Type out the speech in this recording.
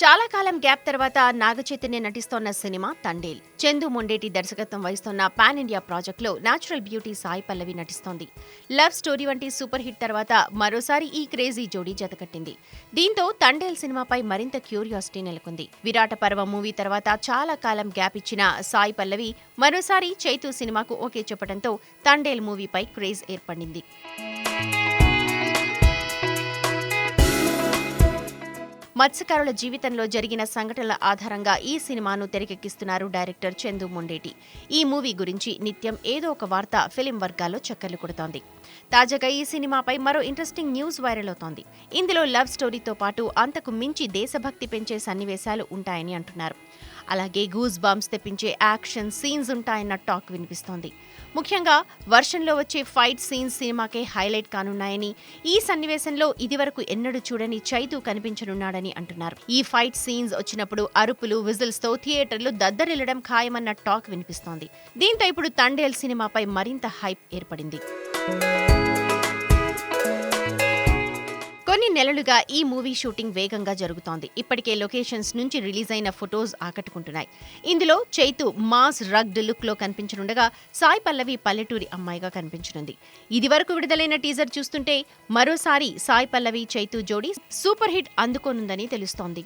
చాలా కాలం గ్యాప్ తర్వాత నాగ చైతన్య నటిస్తోన్న సినిమా తండేల్. చందు మొండేటి దర్శకత్వం వహిస్తున్న పాన్ ఇండియా ప్రాజెక్టులో నాచురల్ బ్యూటీ సాయి పల్లవి నటిస్తోంది. లవ్ స్టోరీ వంటి సూపర్ హిట్ తర్వాత మరోసారి ఈ క్రేజీ జోడీ జతకట్టింది దీంతో తండేల్ సినిమాపై మరింత క్యూరియాసిటీ నెలకొంది. విరాట పర్వ మూవీ తర్వాత చాలా కాలం గ్యాప్ ఇచ్చిన సాయి పల్లవి మరోసారి చైతు సినిమాకు ఓకే చెప్పడంతో తండేల్ మూవీపై క్రేజ్ ఏర్పడింది. మత్స్యకారుల జీవితంలో జరిగిన సంఘటనల ఆధారంగా ఈ సినిమాను తెరకెక్కిస్తున్నారు డైరెక్టర్ చందు మొండేటి. ఈ మూవీ గురించి నిత్యం ఏదో ఒక వార్త ఫిలిం వర్గాల్లో చక్కర్లు కొడుతోంది. తాజాగా ఈ సినిమాపై మరో ఇంట్రెస్టింగ్ న్యూస్ వైరల్ అవుతోంది. ఇందులో లవ్ స్టోరీతో పాటు అంతకు మించి దేశభక్తి పెంచే సన్నివేశాలు ఉంటాయని అంటున్నారు. అలాగే గూస్ బాంబ్స్ తెప్పించే యాక్షన్ సీన్స్ ఉంటాయన్న టాక్ వినిపిస్తోంది. ముఖ్యంగా వర్షంలో వచ్చే ఫైట్ సీన్స్ సినిమాకే హైలైట్ కానున్నాయని ఈ సన్నివేశంలో ఇదివరకు ఎన్నడూ చూడని చైతు కనిపించనున్నాడని అంటున్నారు. ఈ ఫైట్ సీన్స్ వచ్చినప్పుడు అరుపులు విజిల్స్తో థియేటర్లు దద్దరిల్లడం ఖాయమన్న టాక్ వినిపిస్తోంది. దీంతో ఇప్పుడు తండేల్ సినిమాపై మరింత హైప్ ఏర్పడింది. కొన్ని నెలలుగా ఈ మూవీ షూటింగ్ వేగంగా జరుగుతోంది. ఇప్పటికే లొకేషన్స్ నుంచి రిలీజ్ అయిన ఫొటోస్ ఆకట్టుకుంటున్నాయి. ఇందులో చైతు మాస్ రగ్డ్ లుక్లో కనిపించనుండగా సాయి పల్లవి పల్లెటూరి అమ్మాయిగా కనిపించనుంది. ఇది వరకు విడుదలైన టీజర్ చూస్తుంటే మరోసారి సాయి పల్లవి చైతు జోడీ సూపర్ హిట్ అందుకోనుందని తెలుస్తోంది.